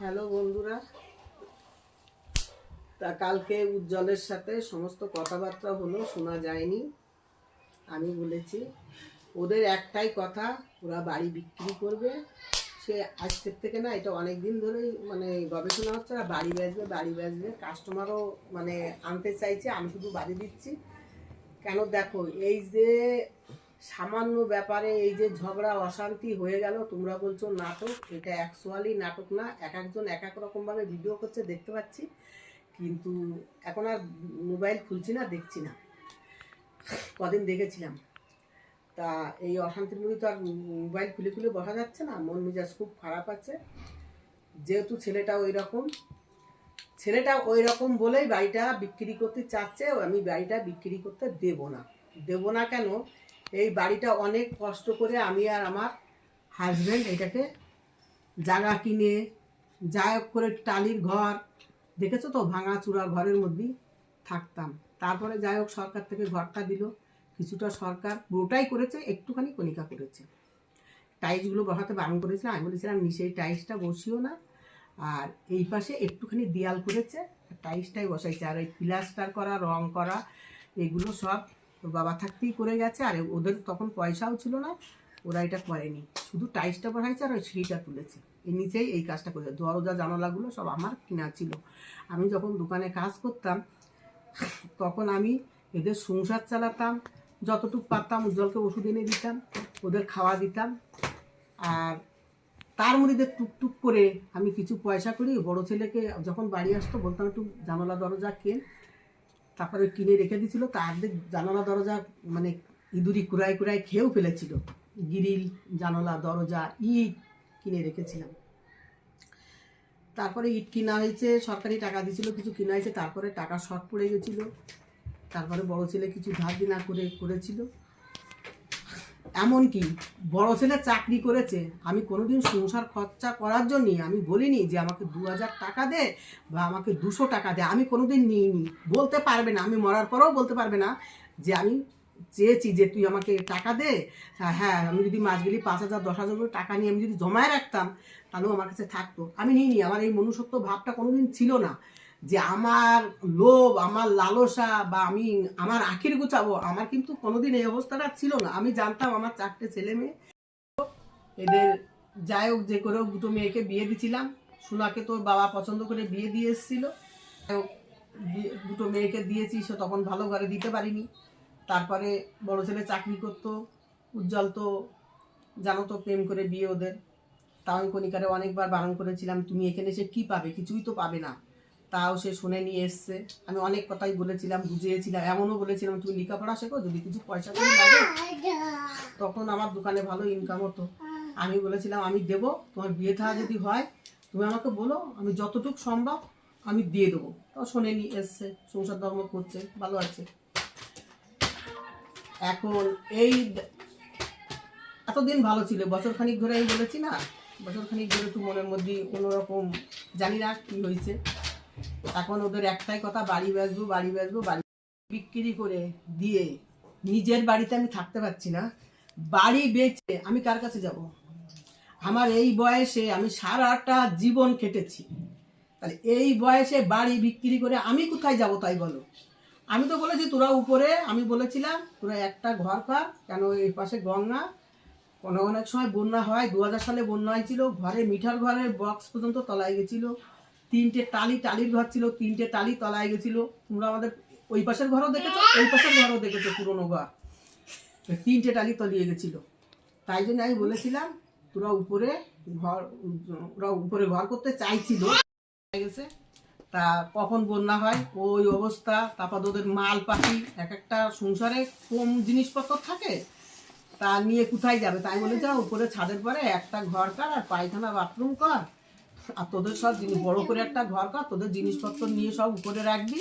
Hello বন্ধুরা। তা কালকে উজ্জ্বলের সাথে সমস্ত কথাবার্তা হলো, শোনা যায়নি। আমি বলেছি, ওদের একটাই কথা, ওরা বাড়ি বিক্রি করবে। সে আজকের থেকে না, এটা অনেক দিন ধরেই মানে গবেষণা হচ্ছে আর বাড়ি বেচবে বাড়ি বেচবে। কাস্টমারও মানে আনতে চাইছে, আমি শুধু বাড়ি দিচ্ছি। কেন দেখো, এই যে সামান্য ব্যাপারে এই যে ঝগড়া, অশান্তি হয়ে গেল, তোমরা বলছো নাটক, এটা অ্যাকচুয়ালি নাটক না, এক একজন এক এক রকমভাবে ভিডিও করছে, দেখতে পাচ্ছি, কিন্তু এখন আর মোবাইল খুলছি না, দেখছি না। কদিন দেখেছিলাম। তা এই অশান্তির মধ্যে তো আর মোবাইল খুলে খুলে বসা যাচ্ছে না, মন মেজাজ খুব খারাপ আছে। যেহেতু ছেলেটা ওই রকম ছেলেটা ওই রকম বলেই বাড়িটা বিক্রি করতে চাচ্ছে, আমি বাড়িটা বিক্রি করতে দেব না। দেব না কেন? এই বাড়িটা অনেক কষ্ট করে আমি আর আমার হাজব্যান্ড এটাকে জায়গা কিনে যাই হোক করে টালির ঘর, দেখেছ তো ভাঙা চূড়া ঘরের মধ্যেই থাকতাম। তারপরে যাই হোক সরকার থেকে ঘরটা দিল, কিছুটা সরকার পুরোটাই করেছে, একটুখানি কণিকা করেছে। টাইলসগুলো বসাতে বারণ করেছিলাম আমি বলেছিলাম নিচে টাইলসটা বসিও না। আর এই পাশে একটুখানি দেয়াল করেছে টাইলসটাই বসাইছে, আর ওই প্লাস্টার করা, রং করা, এগুলো সব ওর বাবা থাকতেই করে গেছে, আর ওদের তখন পয়সাও ছিল না, ওরা এটা করেনি। শুধু টাইলসটা বসাইছে আর ওই সিঁড়িটা তুলেছে। এর নিচেই এই কাজটা করেছে। দরজা, জানালাগুলো সব আমার কিনা ছিল। আমি যখন দোকানে কাজ করতাম, তখন আমি এদের সংসার চালাতাম, যতটুকু পারতাম উজ্জ্বলকে ওষুধ এনে দিতাম, ওদের খাওয়া দিতাম, আর তার মধ্যে টুকটুক করে আমি কিছু পয়সা করি। বড় ছেলেকে যখন বাড়ি আসতো, বলতাম, একটু জানালা দরজা কেন? তারপরে কিনে রেখে দিয়েছিল, তার দিক জানালা দরজা মানে ইঁদুরি কুড়ায় কুড়ায় খেয়েও ফেলেছিল। গিরিল, জানালা, দরজা, ইট কিনে রেখেছিলাম। তারপরে ইট কিনা হয়েছে, সরকারি টাকা দিয়েছিল, কিছু কিনা হয়েছে, তারপরে টাকা শর্ট পড়ে গেছিল। তারপরে বড় ছেলে কিছু ধার দিনা করে, করেছিল। এমনকি বড় ছেলে চাকরি করেছে। আমি কোনোদিন সংসার খরচা করার জন্যই আমি বলিনি যে আমাকে দু হাজার টাকা দে বা আমাকে দুশো টাকা দে। আমি কোনোদিন নিইনি। বলতে পারবে না। আমি মরার পরেও বলতে পারবে না যে আমি চেয়েছি যে তুই আমাকে টাকা দে। হ্যাঁ, হ্যাঁ আমি যদি মাস গেলি পাঁচ হাজার দশ হাজার করে টাকা নিয়ে আমি যদি জমায় রাখতাম তাহলেও আমার কাছে থাকতো। আমি নিইনি। আমার এই মনুষ্যত্ব ভাবটা কোনোদিন ছিল না। যে আমার লোভ, আমার লালসা বা আমি, আমার আখির গুছাবো, আমার কিন্তু কোনোদিন এই অবস্থাটা ছিল না। আমি জানতাম আমার চারটে ছেলে মেয়ে। এদের যাই হোক, যে করে হোক দুটো মেয়েকে বিয়ে দিছিলাম। সোনাকে তোর বাবা পছন্দ করে বিয়ে দিয়ে এসেছিল। দুটো মেয়েকে দিয়েছি, সে তখন ভালো ঘরে দিতে পারিনি। তারপরে বড় ছেলে চাকরি করতো, উজ্জ্বল তো, জানো তো, প্রেম করে বিয়ে ওদের। তাও আমি কণিকারে অনেকবার বারণ করেছিলাম, তুমি এখানে এসে কী পাবে? কিছুই তো পাবে না। তাও সে শুনে নিয়ে এসছে। আমি অনেক কথাই বলেছিলাম, বুঝিয়েছিলাম, এমনও বলেছিলাম, তুমি লেখাপড়া শেখো, যদি কিছু পয়সা লাগে, তখন আমার দোকানে ভালো ইনকাম হতো। আমি বলেছিলাম, আমি দেবো, তোমার বিয়ে থা যদি হয়, তুমি আমাকে বলো, আমি যতটুকু সম্ভব আমি দিয়ে দেবো। তাও শোনে নিয়ে এসছে, সংসার ধর্ম করছে, ভালো আছে। এখন এই এতদিন ভালো ছিল বছর খানিক ধরে আমি বলেছি না বছর খানিক ধরে একটু মনের মধ্যে অন্যরকম জানি না কি হয়েছে। এখন ওদের একটাই কথা, বাড়ি বেচবো বাড়ি বেচবো, বাড়ি বিক্রি করে দিয়ে নিজের বাড়িতে আমি থাকতে পারছি না। বাড়ি বেচে আমি কার কাছে যাব? আমার এই বয়সে আমি সারাটা জীবন কেটেছি। তাহলে এই বয়সে বাড়ি বিক্রি করে আমি কোথায় যাব তাই বলো? আমি তো বলেছি তোরা উপরে, আমি বলেছিলাম, তোরা একটা ঘর কর, কেন এই পাশে গঙ্গা? কোনো অনেক সময় বন্যা হয়, দু হাজার সালে বন্যা হয়েছিল, ঘরে মিঠার ঘরের বক্স পর্যন্ত তলায় গেছিল। তিনটে টালি টালির ঘর ছিল তিনটে টালি তলায় গেছিল। তোমরা আমাদের ওই পাশের ঘরও দেখেছ? ওই পাশের ঘরও দেখেছ পুরোনো ঘর। তিনটে টালি তলিয়ে গেছিল। তাই জন্য আমি বলেছিলাম তোরা উপরে ঘর ওরা উপরে ঘর করতে চাইছিল। গেছে। তা কখন বন্যা হয়? ওই অবস্থা। তারপর ওদের মাল পাখি এক একটা সংসারে কম জিনিসপত্র থাকে। তা নিয়ে কোথায় যাবে? তাই বলে যা উপরে ছাদের পরে একটা ঘর কর আর পায়খানা বাথরুম কর। আর তোদের সব জিনিস, বড় করে একটা ঘর কর, তোদের জিনিসপত্র নিয়ে সব উপরে রাখবি,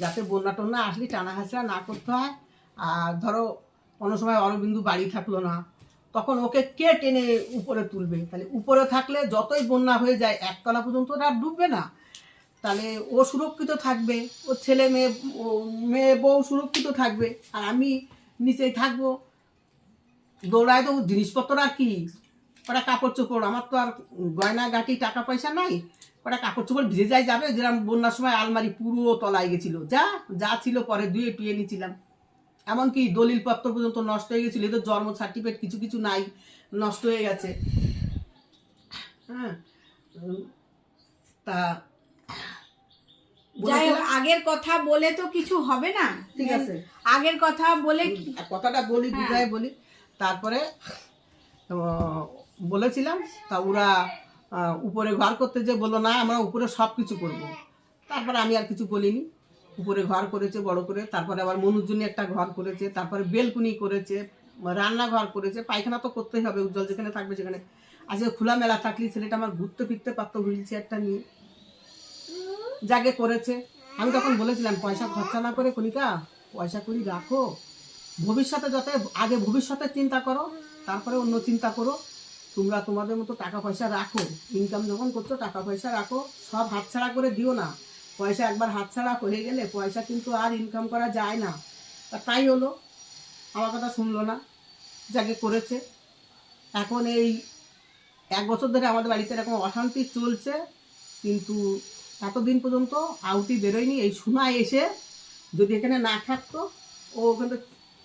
যাতে বন্যা টন্যা আসলি টানা হাসড়া না করতে হয়। আর ধরো, কোনো সময় অরবিন্দু বাড়ি থাকল না, তখন ওকে কে টেনে উপরে তুলবে? তাহলে উপরে থাকলে যতই বন্যা হয়ে যায়, একতলা পর্যন্ত আর ডুববে না। তাহলে ও সুরক্ষিত থাকবে ওর ছেলে মেয়ে মেয়ে বউ সুরক্ষিত থাকবে, আর আমি নিচেই থাকব। দৌড়ায় তো জিনিসপত্র আর কি? ওটা কাপড় চোপড় আমার তো আর গয়না গাটি টাকা পয়সা নাই। ওটা কাপড় চোপড় ভিজে যায় যাবে যেরকম বন্যার সময় আলমারি পুরো তলায় গেছিল। যা যা ছিল পরে ধুয়ে টুয়ে নিয়েছিলাম। এমনকি দলিল পত্র পর্যন্ত নষ্ট হয়ে গেছিল এদের জন্ম সার্টিফিকেট কিছু কিছু নাই নষ্ট হয়ে গেছে। হ্যাঁ তা যাই হোক আগের কথা বলে তো কিছু হবে না। ঠিক আছে। আগের কথা বলে কথাটা বলি হ্যাঁ। বুঝাই বলি। তারপরে বলেছিলাম, তা ওরা উপরে ঘর করতে যে বলল, না, আমরা উপরে সব কিছু করব। তারপরে আমি আর কিছু বলিনি। উপরে ঘর করেছে, বড় করে। তারপরে আবার মনুর জন্য একটা ঘর করেছে, তারপরে বেলকুনি করেছে, রান্নাঘর করেছে। পায়খানা তো করতেই হবে, উজ্জ্বল যেখানে থাকবে সেখানে। আজকে খোলা মেলা থাকলে ছেলেটা আমার ঘুরতে ফিরতে পারতো হুইল চেয়ারটা নিয়ে। জাগে করেছে। আমি তখন বলেছিলাম, পয়সা খরচা না করে কনিকা পয়সা করি রাখো। ভবিষ্যতে যাতে আগে ভবিষ্যতে চিন্তা করো, তারপরে অন্য চিন্তা করো। তোমরা তোমাদের মতো টাকা পয়সা রাখো ইনকাম যখন করছ টাকা পয়সা রাখো, সব হাতছাড়া করে দিও না। পয়সা একবার হাতছাড়া হয়ে গেলে পয়সা কিন্তু আর ইনকাম করা যায় না। তা তাই হলো, আমার কথা শুনলো না, যাকে করেছে। এখন এই এক বছর ধরে আমাদের বাড়িতে এরকম অশান্তি চলছে, কিন্তু এতদিন পর্যন্ত আউটি বেরোয়নি। এই সোনায় এসে যদি এখানে না থাকতো, ও ওখানে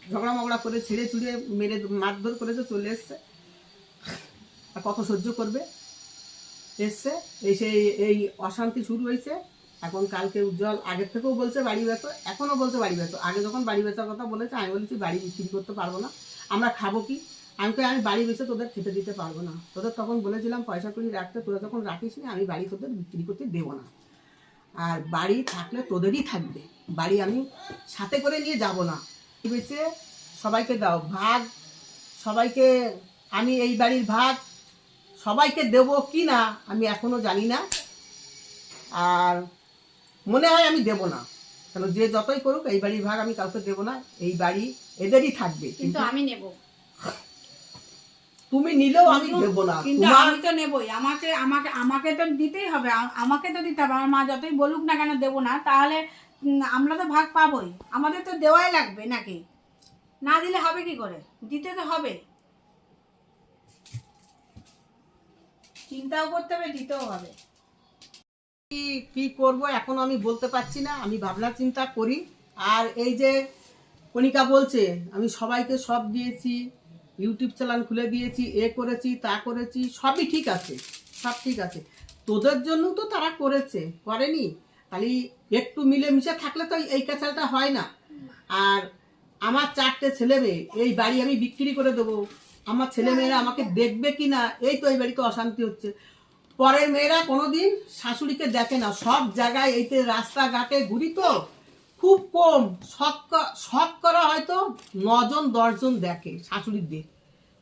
ঝগড়া মগড়া করে ছেড়ে চুড়ে মেরে মারধর করেছে, চলে এসছে। আর কত সহ্য করবে? এসছে এসে এই- অশান্তি শুরু হয়েছে। এখন কালকে উজ্জ্বল আগের থেকেও বলছে বাড়ি বেচো এখনও বলছে বাড়ি বেচো আগে যখন বাড়ি বেচার কথা বলেছে আমি বলেছি বাড়ি বিক্রি করতে পারব না। আমরা খাব কি? আমি কই, আমি বাড়ি বেচে তোদের খেতে দিতে পারব না। তোদের তখন বলেছিলাম পয়সা করি রাখতে তোরা যখন রাখিস না আমি বাড়ি তোদের বিক্রি করতে দেবো না। আর বাড়ি থাকলে তোদেরই থাকবে। বাড়ি আমি সাথে করে নিয়ে যাব না। বেচে সবাইকে দাও ভাগ। সবাইকে আমি এই বাড়ির ভাগ। সবাইকে দেবো কি না আমি এখনও জানি না। আর মনে হয় আমি দেব না। কেন যে যতই করুক এই বাড়ির ভাগ আমি কাউকে দেবো না এই বাড়ি এদেরই থাকবে। কিন্তু কিন্তু আমি নেব। তুমি নিলেও আমি দেবো না। কিন্তু আমি তো নেবই। আমাকে আমাকে আমাকে তো দিতেই হবে। আমাকে তো দিতে হবে। আমার মা যতই বলুক না কেন দেবো না তাহলে আমরা তো ভাগ পাবই। আমাদের তো দেওয়াই লাগবে নাকি? না দিলে হবে কি করে? দিতে তো হবে। চিন্তাও করতে হবে, দিতেও হবে। কি করব এখনও আমি বলতে পারছি না, আমি ভাবনা চিন্তা করি। আর এই যে কণিকা বলছে, আমি সবাইকে সব দিয়েছি, ইউটিউব চ্যানেল খুলে দিয়েছি, এ করেছি, তা করেছি, সবই ঠিক আছে, সব ঠিক আছে। তোদের জন্য তো তারা করেছে, করেনি। খালি একটু মিলেমিশে থাকলে তো এই ক্যাচালটা হয় না। আর আমার চারটে ছেলে মেয়ে, এই বাড়ি আমি বিক্রি করে দেবো। আমার ছেলে মেয়েরা আমাকে দেখবে কি না এই তো এই বাড়িতে অশান্তি হচ্ছে। পরের মেয়েরা কোনোদিন শাশুড়িকে দেখে না। সব জায়গায় এইতে রাস্তাঘাটে ঘুরি তো খুব কম। শখ শখ করা হয়তো নজন দশজন দেখে শাশুড়িদের।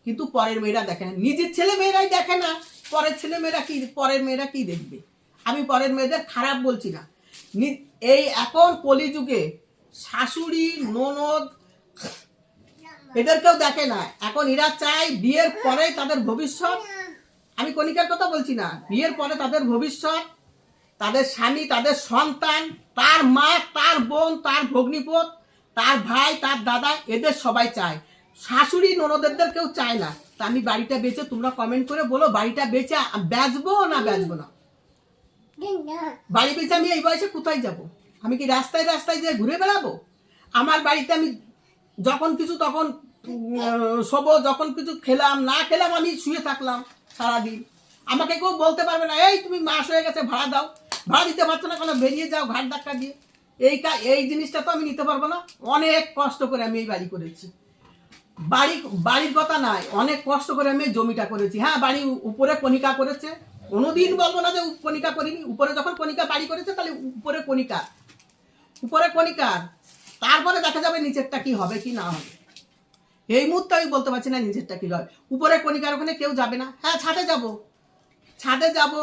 কিন্তু পরের মেয়েরা দেখে না। নিজের ছেলে মেয়েরাই দেখে না। পরের ছেলে মেয়েরা কি পরের মেয়েরা কি দেখবে? আমি পরের মেয়েদের খারাপ বলছি না। নি- এই এখন কলিযুগে শাশুড়ি ননদ এদেরকেও দেখে না। এখন এরা চায় বিয়ের পরে তাদের ভবিষ্যৎ। আমি কণিকার কথা বলছি না। বিয়ের পরে তাদের ভবিষ্যৎ, তাদের স্বামী, তাদের সন্তান, তার মা, তার বোন, তার ভগ্নিপত তার ভাই, তার দাদা, এদের সবাই চায়। শাশুড়ি ননদেরদের কেউ চায় না। তা আমি বাড়িটা বেচে, তোমরা কমেন্ট করে বলো, বাড়িটা বেচে বেচবো না বেচবো না? বাড়ি বেচে আমি এই বয়সে কোথায় যাব? আমি কি রাস্তায় রাস্তায় যে ঘুরে বেড়াবো? আমার বাড়িতে আমি যখন কিছু তখন শোবো, যখন কিছু খেলাম, না খেলাম, আমি শুয়ে থাকলাম সারাদিন। আমাকে কেউ বলতে পারবে না, এই, তুমি মাস হয়ে গেছে, ভাড়া দাও। ভাড়া দিতে পারছ না কেন? বেরিয়ে যাও, ঘাট ধাক্কা দিয়ে। এই এই জিনিসটা তো আমি নিতে পারব না। অনেক কষ্ট করে আমি এই বাড়ি করেছি। বাড়ি, বাড়ির কথা নাই, অনেক কষ্ট করে আমি জমিটা করেছি। হ্যাঁ বাড়ি উপরে কণিকা করেছে। কোনোদিন বলব না যে কণিকা করিনি। উপরে যখন কণিকা বাড়ি করেছে, তাহলে উপরে কণিকা। উপরে কণিকা তারপরে দেখা যাবে নিচেরটা কি হবে, কি না হবে। এই মুহূর্তে আমি বলতে পারছি না নিচেরটা কি হয়। উপরে কণিকার ওখানে কেউ যাবে না। হ্যাঁ ছাদে যাব। ছাদে যাব,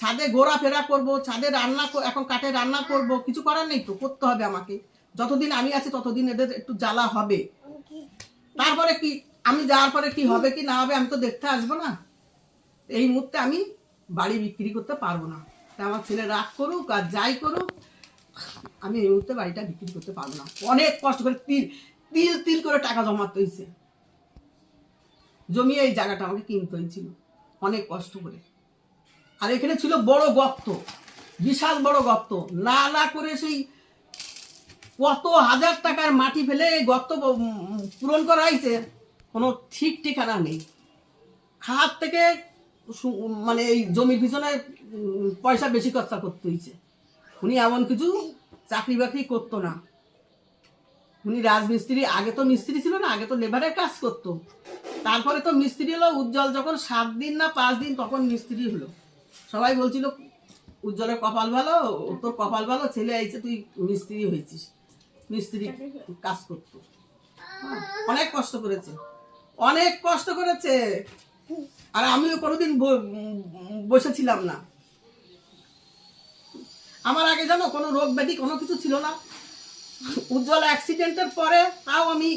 ছাদে ঘোরাফেরা করব, ছাদে রান্না এখন কাঠে রান্না করব, কিছু করার নেই তো, করতে হবে আমাকে। যতদিন আমি আছি ততদিন এদের একটু জ্বালা হবে। তারপরে কি, আমি যাওয়ার পরে কি হবে কি না হবে আমি তো দেখতে আসব না। এই মুহূর্তে আমি বাড়ি বিক্রি করতে পারব না। তাই আমার ছেলে রাগ করুক আর যাই করুক, আমি এই মুহূর্তে বাড়িটা বিক্রি করতে পারব না। অনেক কষ্ট করে তিল তিল তিল করে টাকা জমাতে হয়েছে জমিয়ে এই জায়গাটা আমাকে কিনতে হয়েছিল অনেক কষ্ট করে। আর এখানে ছিল বড় গর্ত, বিশাল বড় গর্ত। না না করে সেই কত হাজার টাকার মাটি ফেলে এই গর্ত পূরণ করা হয়েছে কোনো ঠিক ঠিকানা নেই। খাত থেকে মানে এই জমির পিছনে পয়সা বেশি খরচা করতে হয়েছে উনি এমন কিছু চাকরি বাকরি করতো না। উনি রাজমিস্ত্রি আগে তো মিস্ত্রি ছিল না আগে তো লেবারের কাজ করতো। তারপরে তো মিস্ত্রি হলো উজ্জ্বল যখন সাত দিন না পাঁচ দিন তখন মিস্ত্রি হলো। সবাই বলছিল উজ্জ্বলের কপাল ভালো তোর কপাল ভালো ছেলে আইছে তুই মিস্ত্রি হয়েছিস। মিস্ত্রি কাজ করতো। হ্যাঁ, অনেক কষ্ট করেছে। অনেক কষ্ট করেছে। আর আমিও কোনোদিন বসেছিলাম না। আমার আগে জানো কোনো রোগ ব্যাধি কোনো কিছু ছিল না। উজ্জ্বল অ্যাক্সিডেন্টের পরে তাও আমি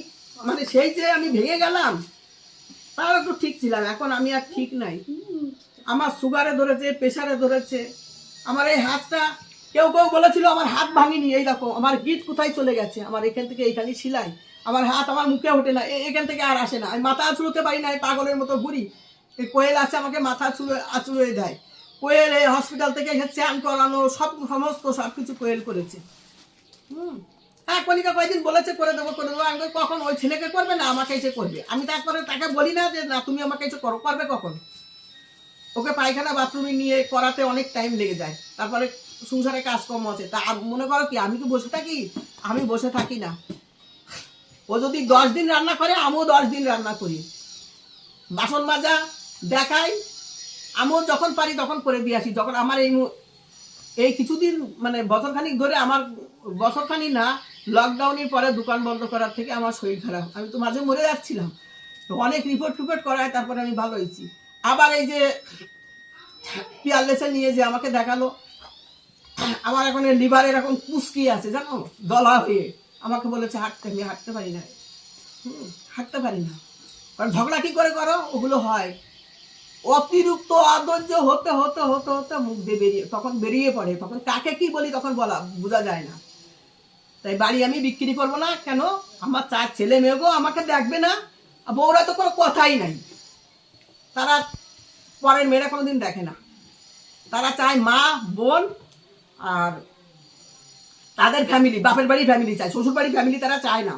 মানে সেই যে আমি ভেঙে গেলাম, তাও একটু ঠিক ছিলাম, এখন আমি আর ঠিক নাই। আমার সুগারে ধরেছে প্রেশারে ধরেছে, আমার এই হাতটা, কেউ কেউ বলেছিল আমার হাত ভাঙিনি, এই দেখো, আমার গিট কোথায় চলে গেছে? আমার এখান থেকে এইখানে সিলাই, আমার হাত আমার মুখে ওঠে না এখান থেকে আর আসে না। আমি মাথা চুলোতে পারি না পাগলের মতো ঘুরি এই কোয়েল আছে, আমাকে মাথা চুলে আচুড়ে দেয়। কোয়েল এই হসপিটাল থেকে এসে স্যান করানো, সব সমস্ত সব কিছু কোয়েল করেছে। হুম। হ্যাঁ কলিকা কয়েকদিন বলেছে করে দেবো করে দেবো। আমি কখন? ওই ছেলেকে করবে না? আমাকে এসে করবে। আমি তারপরে তাকে বলি না যে, না, তুমি আমাকে এসে করো। করবে কখন? ওকে পায়খানা বাথরুমে নিয়ে করাতে অনেক টাইম লেগে যায়। তারপরে সংসারে কাজকর্ম আছে। তা মনে করো কি, আমি কি বসে থাকি? আমি বসে থাকি না। ও যদি দশ দিন রান্না করে, আমিও দশ দিন রান্না করি। বাসন মাজা, দেখাই, আমিও যখন পারি তখন করে দিয়ে আসি। যখন আমার এই এই কিছুদিন মানে বছরখানিক ধরে আমার বছরখানি না লকডাউনের পরে দোকান বন্ধ করার থেকে আমার শরীর খারাপ। আমি তো মাঝে মরে যাচ্ছিলাম। তো অনেক রিপোর্ট ফিপোর্ট করায়, তারপরে আমি ভালো হয়েছি। আবার এই যে পিয়ারলেসে নিয়ে যে আমাকে দেখাল, আমার এখন লিভার এরকম কুস্কি আছে, জানো? দলা হয়ে। আমাকে বলেছে, হাঁটতে, আমি হাঁটতে পারি না। হাঁটতে পারি না। কারণ ঝগড়া কি করে করো? ওগুলো হয়। অতিরিক্ত আদর্য হতে হতে হতে হতে মুখ দিয়ে বেরিয়ে, তখন বেরিয়ে পড়ে। তখন কাকে কি বলি তখন বলা, বোঝা যায় না। তাই বাড়ি আমি বিক্রি করব না, কেন? আমার চার ছেলে মেয়েগো আমাকে দেখবে না। আর বউরা তো কোনো কথাই নাই। তারা পরের মেয়েরা কোনো দিন দেখে না। তারা চায় মা, বোন আর তাদের ফ্যামিলি বাপের বাড়ি ফ্যামিলি চায়, শ্বশুর বাড়ি ফ্যামিলি তারা চায় না।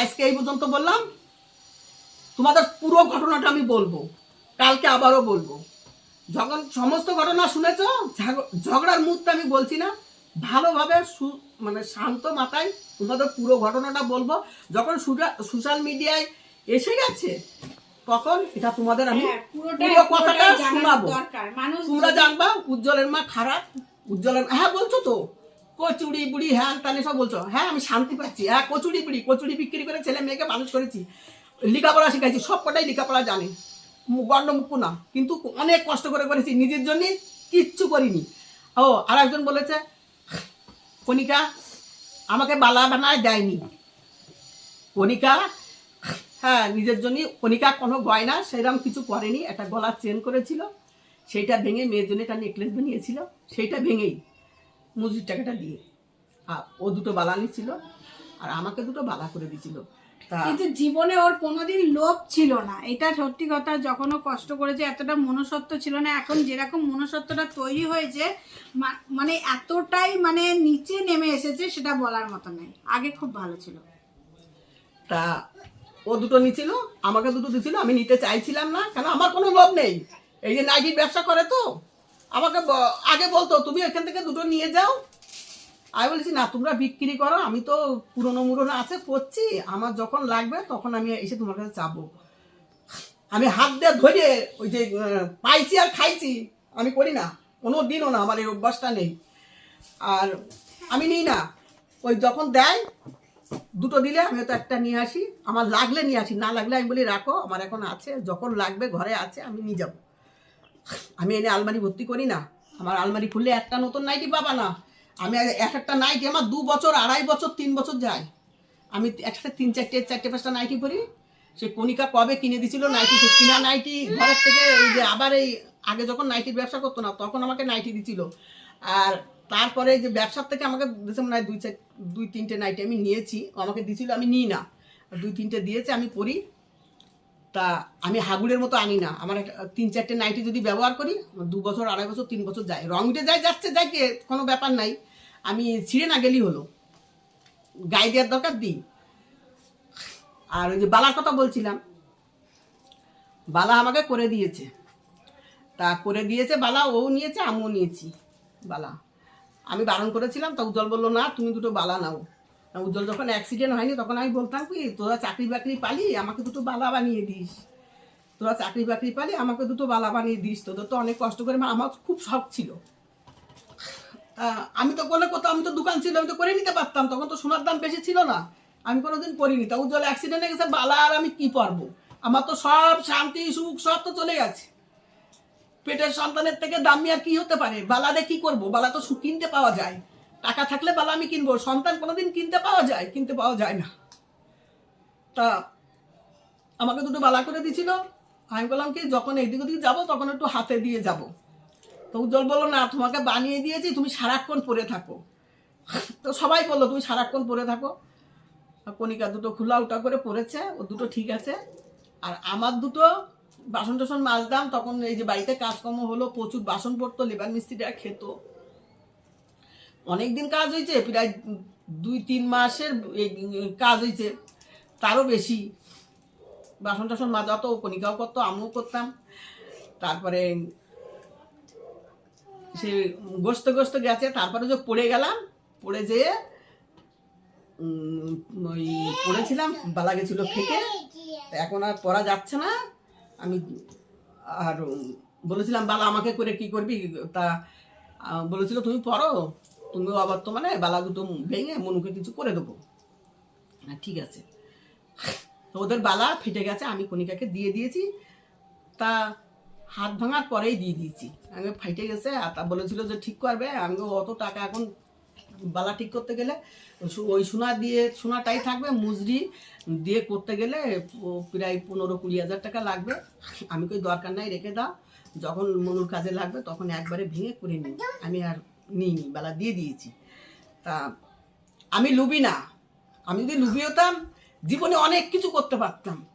আজকে এই পর্যন্ত বললাম। তোমাদের পুরো ঘটনাটা আমি বলব। কালকে আবারও বলব। যখন সমস্ত ঘটনা শুনেছ ঝগড়ার মুহূর্তে আমি বলছি না ভালোভাবে মানে শান্ত মাথায় তোমাদের পুরো ঘটনাটা বলব। যখন সোশ্যাল মিডিয়ায় এসে গেছে তখন এটা তোমাদের আমি হ্যাঁ, পুরো কথাটা শোনাবো। তোমরা জানবা উজ্জ্বলের মা খারাপ উজ্জ্বলের হ্যাঁ বলছো তো। কচুড়ি বুড়ি হ্যাঁ তাহলে সব বলছো। হ্যাঁ আমি শান্তি পাচ্ছি। হ্যাঁ কচুড়ি বুড়ি কচুড়ি বিক্রি করে ছেলে মেয়েকে মানুষ করেছি। লেখাপড়া শিখাইছি সব কটাই লেখাপড়া জানে। গণ্ডমুক্ত না কিন্তু অনেক কষ্ট করে করেছি, নিজের জন্য কিচ্ছু করিনি। ও আর একজন বলেছে, কণিকা, আমাকে বালা বানায় দেয়নি। কণিকা হ্যাঁ নিজের জন্য, কণিকা কোনো গয়না সেরকম কিছু করেনি একটা গলার চেন করেছিল, সেইটা ভেঙে মেয়ের জন্য একটা নেকলেস বানিয়েছিল, সেইটা ভেঙেই মজুরির টাকাটা দিয়ে। আর ও দুটো বালা নিচ্ছিল আর আমাকে দুটো বালা করে দিছিল কিন্তু জীবনে ওর কোনোদিন লোভ ছিল না। এটা সত্যি কথা যখন ও কষ্ট করেছে এতটা মনুষ্যত্ব ছিল না এখন যেরকম মনুষ্যত্বটা তৈরি হয়েছে মানে এতটাই মানে নিচে নেমে এসেছে সেটা বলার মতো নেই। আগে খুব ভালো ছিল। তা ও দুটো নিছিল আমাকে দুটো দিছিল আমি নিতে চাইছিলাম না কেন আমার কোনো লোভ নেই? এই যে নাইটির ব্যবসা করে তো আমাকে আগে বলতো তুমি এখান থেকে দুটো নিয়ে যাও আমি বলেছি, না, তোমরা বিক্রি করো, আমি তো পুরনো মুরনো আছে করছি আমার যখন লাগবে, তখন আমি এসে তোমার কাছে চাবো। আমি হাত দিয়ে ধরে ওই যে পাইছি আর খাইছি, আমি করি না, কোনো দিনও না, আমার এই অভ্যাসটা নেই। আর আমি নিই না। ওই যখন দেয়, দুটো দিলে আমি হয়তো একটা নিয়ে আসি, আমার লাগলে নিয়ে আসি, না লাগলে আমি বলি, রাখো, আমার এখন আছে, যখন লাগবে, ঘরে আছে, আমি নিয়ে যাব। আমি এনে আলমারি ভর্তি করি না, আমার আলমারি খুললে একটা নতুন নাইটি পাবা না। আমি এক একটা নাইটি আমার দু বছর, আড়াই বছর, তিন বছর যায়। আমি একসাথে তিন চারটে চারটে পাঁচটা নাইটি পরি। সে কণিকা কবে কিনে দিছিল নাইটি সে কিনা নাইটি ঘরের থেকে এই যে আবার এই আগে যখন নাইটির ব্যবসা করতো না, তখন আমাকে নাইটি দিছিল। আর তারপরে যে ব্যবসার থেকে আমাকে দিয়েছে মনে হয় দুই চার, দুই তিনটে নাইটি আমি নিয়েছি। আমাকে দিছিল আমি নিই না। দুই তিনটে দিয়েছে, আমি পরি। তা আমি হাগুড়ের মতো আনি না। আমার তিন চারটে নাইটি যদি ব্যবহার করি দু বছর, আড়াই বছর, তিন বছর যায়। রং উঠে যায়, যাচ্ছে যাই কোনো ব্যাপার নাই। আমি ছিঁড়ে না গেলেই হলো। গায়ে দেওয়ার দরকার দিই। আর ওই যে বালার কথা বলছিলাম, বালা আমাকে করে দিয়েছে। তা করে দিয়েছে বালা, ও নিয়েছে, আমিও নিয়েছি বালা। আমি বারণ করেছিলাম তা উজ্জ্বল বলল, না, তুমি দুটো বালা নাও। উজ্জ্বল যখন অ্যাক্সিডেন্ট হয়নি, তখন আমি বলতাম কি, তোরা চাকরি বাকরি পালি, আমাকে দুটো বালা বানিয়ে দিস। তোরা চাকরি বাকরি পালি, আমাকে দুটো বালা বানিয়ে দিস। তোদের তো অনেক কষ্ট করে, আমার খুব শখ ছিল। আমি তো করলে কোথাও, আমি তো দোকান ছিল, আমি তো করে নিতে পারতাম। তখন তো সোনার দাম বেশি ছিল না। আমি কোনোদিন করিনি। তা উজ্জ্বল অ্যাক্সিডেন্টে গেছে, বালা, আর আমি কি পারব? আমার তো সব শান্তি, সুখ, সব তো চলে গেছে পেটের সন্তানের থেকে দামি আর কি হতে পারে? বালারে কি করব? বালা তো কিনতে পাওয়া যায়। টাকা থাকলে বালা আমি কিনবো, সন্তান কোনোদিন কিনতে পাওয়া যায়, কিনতে পাওয়া যায় না। তা আমাকে দুটো বালা করে দিছিল। আমি বললাম কি, যখন এইদিক ওদিক যাব, তখন একটু হাতে দিয়ে যাব। তো উজ্জ্বল বলল, না, তোমাকে বানিয়ে দিয়েছি, তুমি সারাক্ষণ পরে থাকো। তো সবাই বলল, তুমি সারাক্ষণ পরে থাকো। কণিকা দুটো খোলা উটা করে পড়েছে, ও দুটো ঠিক আছে। আর আমার দুটো বাসন টাসন মাজতাম, তখন এই যে বাড়িতে কাজকর্ম হলো, প্রচুর বাসন পড়তো, লেবার মিস্ত্রিরা খেত। অনেক দিন কাজ হয়েছে, প্রায় দুই, তিন মাসের কাজ হয়েছে, তারও বেশি। বাসন টাসন মাজা তো, কণিকাও করতো, আমিও করতাম। তারপরে সে গোস্ত গোস্ত গেছে, তারপরে যে পড়ে গেলাম, পড়ে যেয়ে ওই পড়েছিলাম, বালা গেছিল তা এখন আর পড়া যাচ্ছে না। আমি আর বলেছিলাম, বালা, আমাকে করে কি করবি? তা বলেছিল, তুমি পড়ো। তুমিও আবার তো মানে বালা দুটো ভেঙে মনুকে কিছু করে দেবো। হ্যাঁ ঠিক আছে। ওদের বালা ফেটে গেছে, আমি কণিকাকে দিয়ে দিয়েছি। তা হাত ভাঙার পরেই দিয়ে দিয়েছি। আমি ফাইটে গেছে, আর তা বলেছিল যে ঠিক করবে। আমি অত টাকা এখন বালা ঠিক করতে গেলে? ওই সোনা দিয়ে, সোনাটাই থাকবে, মুজরি দিয়ে করতে গেলে প্রায় পনেরো কুড়ি হাজার টাকা লাগবে। আমি কই, দরকার নাই, রেখে দাও। যখন মনুর কাজে লাগবে, তখন একবারে ভেঙে করে নিই আমি আর নিইনি, বেলা দিয়ে দিয়েছি। তা আমি লুবি না। আমি যদি লুবি হতাম, জীবনে অনেক কিছু করতে পারতাম।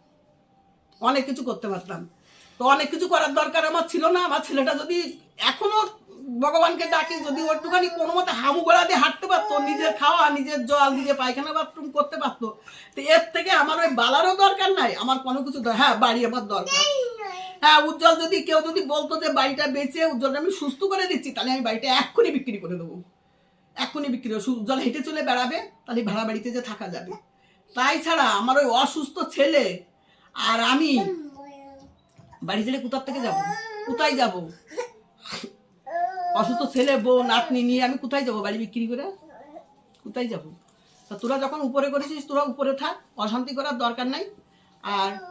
অনেক কিছু করতে পারতাম। তো অনেক কিছু করার দরকার আমার ছিল না। আমার ছেলেটা যদি এখনও ভগবানকে ডাকি, যদি ও একটুখানি কোনো মতে হামু গোড়া দিয়ে হাঁটতে পারতো, নিজের খাওয়া, নিজের জল, নিজের পায়খানা বাথরুম করতে পারতো, তো এর থেকে আমার ওই বালারও দরকার নাই, আমার কোনো কিছু হ্যাঁ বাড়ি আমার দরকার। হ্যাঁ উজ্জ্বল যদি, কেউ যদি বলতো যে বাড়িটা বেচে উজ্জ্বলটা আমি সুস্থ করে দিচ্ছি, তাহলে আমি বাড়িটা এক্ষুনি বিক্রি করে দেবো। এক্ষুনি বিক্রি উজ্জ্বল হেঁটে চলে বেড়াবে, তাহলে ভাড়া বাড়িতে যে থাকা যাবে। তাই ছাড়া আমার ওই অসুস্থ ছেলে আর আমি, বাড়ি ছেড়ে কোথার থেকে যাব? কোথায় যাব? অসুস্থ ছেলে, বউ, নাতনি নিয়ে আমি কোথায় যাব বাড়ি বিক্রি করে? কোথায় যাব? তোরা যখন উপরে করেছিস, তোরা উপরে থাক। অশান্তি করার দরকার নাই। আর